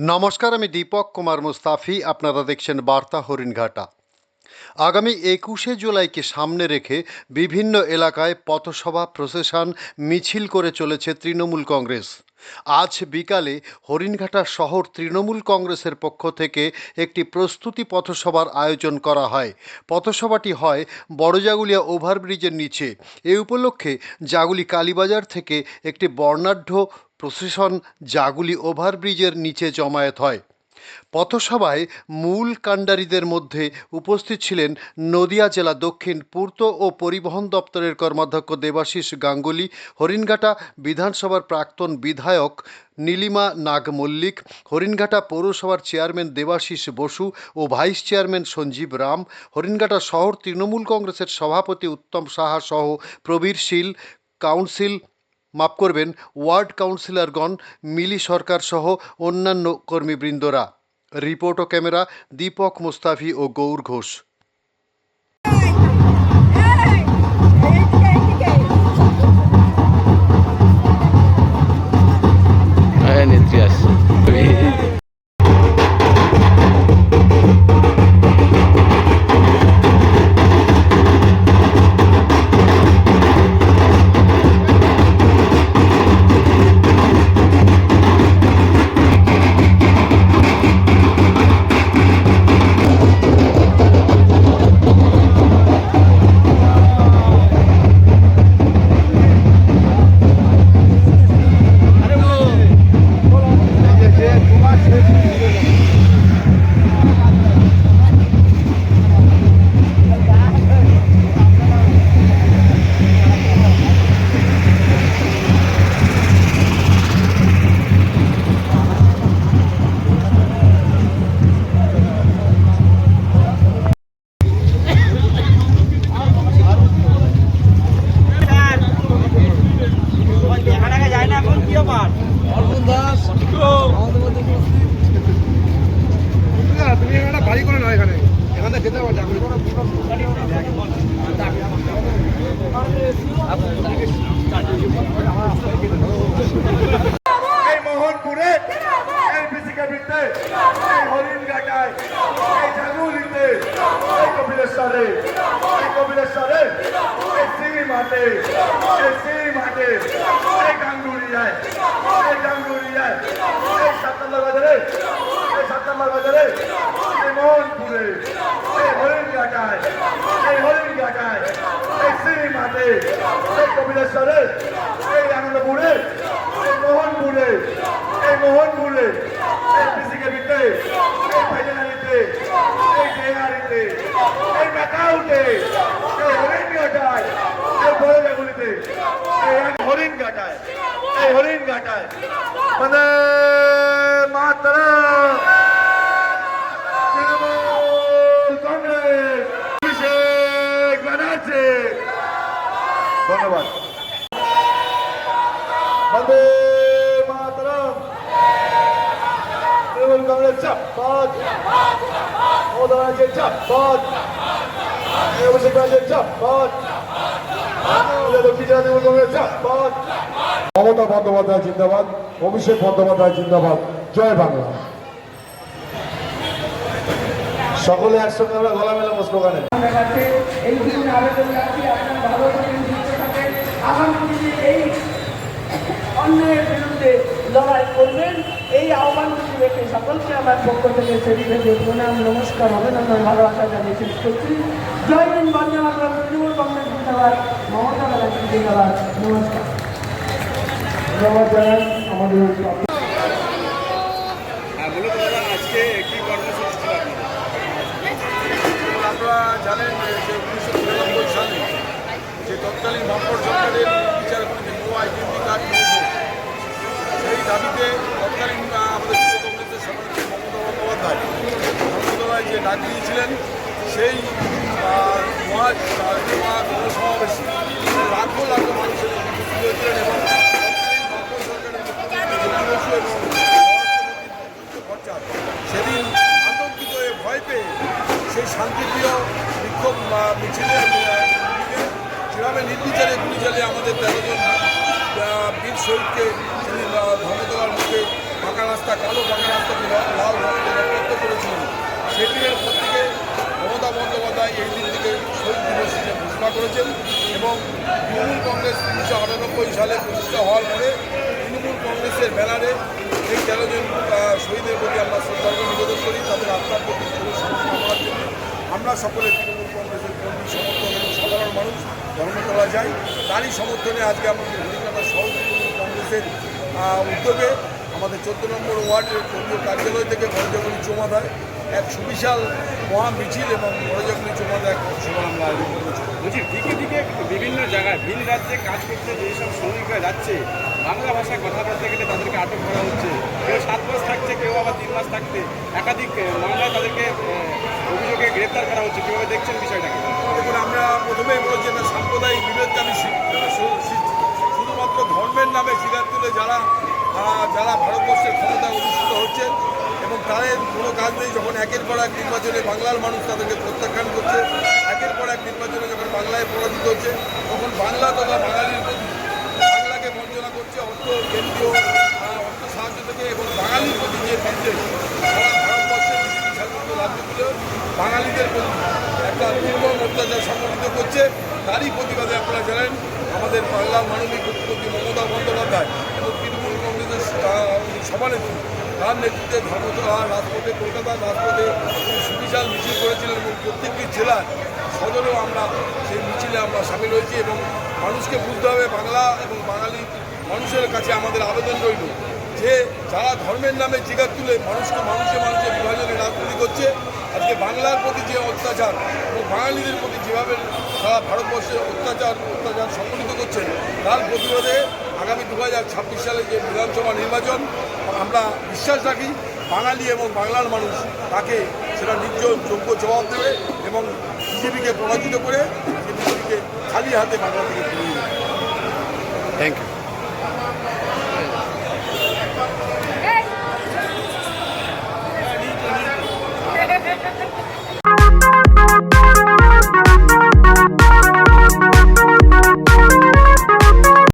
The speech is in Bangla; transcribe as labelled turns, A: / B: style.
A: নমস্কার, আমি দীপক কুমার মুস্তাফি, আপনারা দেখছেন বার্তা হরিণঘাটা। আগামী একুশে জুলাইকে সামনে রেখে বিভিন্ন এলাকায় পথসভা প্রসেশন মিছিল করে চলেছে তৃণমূল কংগ্রেস। আজ বিকালে হরিণঘাটা শহর তৃণমূল কংগ্রেসের পক্ষ থেকে একটি প্রস্তুতি পথসভার আয়োজন করা হয়। পথসভাটি হয় বড়জাগুলিয়া ওভারব্রিজের নিচে। এ উপলক্ষে জাগুলি কালীবাজার থেকে একটি বর্ণাঢ্য প্রসেশন জাগুলি ওভারব্রিজের নিচে জমায়েত হয়। পথসভায় মূল কাণ্ডারিদের মধ্যে উপস্থিত ছিলেন নদিয়া জেলা দক্ষিণ পূর্ত ও পরিবহন দপ্তরের কর্মাধ্যক্ষ দেবাশিস গাঙ্গুলি, হরিণঘাটা বিধানসভার প্রাক্তন বিধায়ক নীলিমা নাগ মল্লিক হরিণঘাটা পৌরসভার চেয়ারম্যান দেবাশিস বসু ও ভাইস চেয়ারম্যান সঞ্জীব রাম, হরিণঘাটা শহর তৃণমূল কংগ্রেসের সভাপতি উত্তম সাহা সহ প্রবীর শীল, কাউন্সিল মাফ করবেন, ওয়ার্ড কাউন্সিলরগণ, মিলি সরকার সহ অন্যান্য কর্মীবৃন্দরা। রিপোর্ট ও ক্যামেরা দীপক মুস্তাফি ও গৌর ঘোষ।
B: হ্যাঁ নেত্রী আসছে।
C: এই হরিণ ঘাটায় এই জাগুলিতে এই কপিলেশ্বরে এই কপিলেশ্বরে, এই সিঁড়ি মাঠে এই সিঁড়ি মাঠে এই গাঙ্গুরিয়ায় এই গাঙ্গুরিয়ায় এই বাজারে, এই সাতাল্লা বাজারে, এই মোহনপুরে, এই হরিণ ঘাটায় এই হরিণ ঘাটায় এই সিঁড়ি মাঠে এই কপিলেশ্বরে, এই আনন্দপুরে এই মোহনপুরে এই ধন্যবাদ। বন্দে মাতরম তৃণমূল কংগ্রেস চাপাত মমতা ব্যানার্জি চাপাত অভিষেক ব্যানার্জি চাপাত দক্ষিণ জেলা তৃণমূল কংগ্রেস চাপাত
D: মমতা বন্দ্যোপাধ্যায় জিন্দাবাদ, অভিষেক বন্দ্যোপাধ্যায় জিন্দাবাদ। জয় বাংলা।
C: সকলে একসঙ্গে আমরা গলা মেলা বসবো
E: এই আগামী দিনে এই অন্যায়ের বিরুদ্ধে লড়াই করবেন। এই আহ্বানটুকু রেখে সকলকে আমার পক্ষ থেকে শরীরে প্রণাম নমস্কার অভিনন্দন ভালোবাসা জানিয়ে শেষ করছি। জয় দিন বন্দে মাতরম তৃণমূল কংগ্রেস জিন্দাবাদ মমতা ব্যানার্জি জিন্দাবাদ। নমস্কার।
D: ধন্যবাদ আমাদের
F: আপনারা জানেন যে উনিশশো তিরানব্বই সালে মহা আহ, লাখো এবং সেদিন আতঙ্কিত হয়ে ভয় পেয়ে সেই শান্তিপ্রিয় বিক্ষোভ আহ, মিছিলে যেভাবে নির্বিচারে গুলি চালিয়ে আমাদের তেরো জন বীর শহীদকে সেদিন আহ, ধর্মতলার মুখে পাকা রাস্তা কালো পাকা রাস্তা লাল রঙে করেছিলেন। সেদিনের পর থেকে মমতা বন্দ্যোপাধ্যায় এই দিনটিকে শহীদ দিবস হিসেবে ঘোষণা করেছেন এবং তৃণমূল কংগ্রেস উনিশশো আটানব্বই সালে প্রতিষ্ঠা হওয়ার পরে তৃণমূল কংগ্রেসের ব্যানারে এই তেরো জন শহীদের প্রতি আমরা শ্রদ্ধার্ঘ নিবেদন করি, তাদের আত্মার প্রতি শান্তি জন্য। আমরা সকলে তৃণমূল কংগ্রেসের কর্মী, সমর্থক এবং সাধারণ মানুষ, ধর্মতলা যাই। তারই সমর্থনে আজকে আমাদের হরিকাটা সহ তৃণমূল কংগ্রেসের উদ্যোগে আমাদের চোদ্দ নম্বর ওয়ার্ডের কেন্দ্রীয় কার্যালয় থেকে বড়জগলি চৌমাথায় এক সুবিশাল মহা মিছিল এবং বড়জগলি চৌমাথায় এক সভা আমরা আয়োজন করেছি
G: বলছি দিকে দিকে বিভিন্ন জায়গায় ভিন রাজ্যে কাজ করতে যেসব শ্রমিকরা যাচ্ছে বাংলা ভাষায় কথা বলতে গেলে তাদেরকে আটক করা হচ্ছে। কেউ সাত মাস থাকছে কেউ আবার তিন মাস থাকতে একাধিক মামলায় তাদেরকে অভিযোগে গ্রেপ্তার করা হচ্ছে। কীভাবে দেখছেন বিষয়টাকে
F: দেখুন আমরা প্রথমেই বলেছি না সাম্প্রদায়িক বিভেদকামী শুধুমাত্র ধর্মের নামে সিগার তুলে যারা যারা ভারতবর্ষের ক্ষমতায় অধিষ্ঠিত হচ্ছে তাদের কোনো কাজ নেই, যখন একের পর এক নির্বাচনে বাংলার মানুষ তাদেরকে প্রত্যাখ্যান করছে, একের পর এক নির্বাচনে যখন বাংলায় পরাজিত হচ্ছে, তখন বাংলা তথা বাঙালির প্রতি বাংলাকে বঞ্চনা করছে অর্থ, কেন্দ্রীয় অর্থ সাহায্য থেকে এবং বাঙালির প্রতি যে বিদ্বেষ বাঙালিদের প্রতি একটা নির্মম অত্যাচার সংগঠিত করছে। তারই প্রতিবাদে আপনারা জানেন, আমাদের বাংলার মাননীয় মুখ্যমন্ত্রী মমতা বন্দ্যোপাধ্যায় এবং তৃণমূল কংগ্রেসের সভানেত্রী তার নেতৃত্বে ধর্মতলা, রাজপথে কলকাতার রাজপথে সুবিশাল মিছিল করেছিলেন এবং প্রত্যেকটি জেলার সদরেও আমরা সেই মিছিলে আমরা সামিল হয়েছি এবং মানুষকে বুঝতে হবে বাংলা এবং বাঙালি মানুষের কাছে আমাদের আবেদন রইল। যে যারা ধর্মের নামে জিগার তুলে মানুষকে মানুষে মানুষে বিভাজনে রাজনীতি করছে, আজকে বাংলার প্রতি যে অত্যাচার এবং বাঙালিদের প্রতি যেভাবে সারা ভারতবর্ষে অত্যাচার অত্যাচার সংগঠিত করছেন, তার প্রতিরোধে আগামী দু হাজার ছাব্বিশ সালে যে বিধানসভা নির্বাচন, আমরা বিশ্বাস রাখি বাঙালি এবং বাংলার মানুষ তাকে সেটা নিজ যোগ্য জবাব দেবে এবং বিজেপিকে পরাজিত করে বিজেপিকে খালি হাতে বাংলা থেকে
A: থ্যাংক ইউ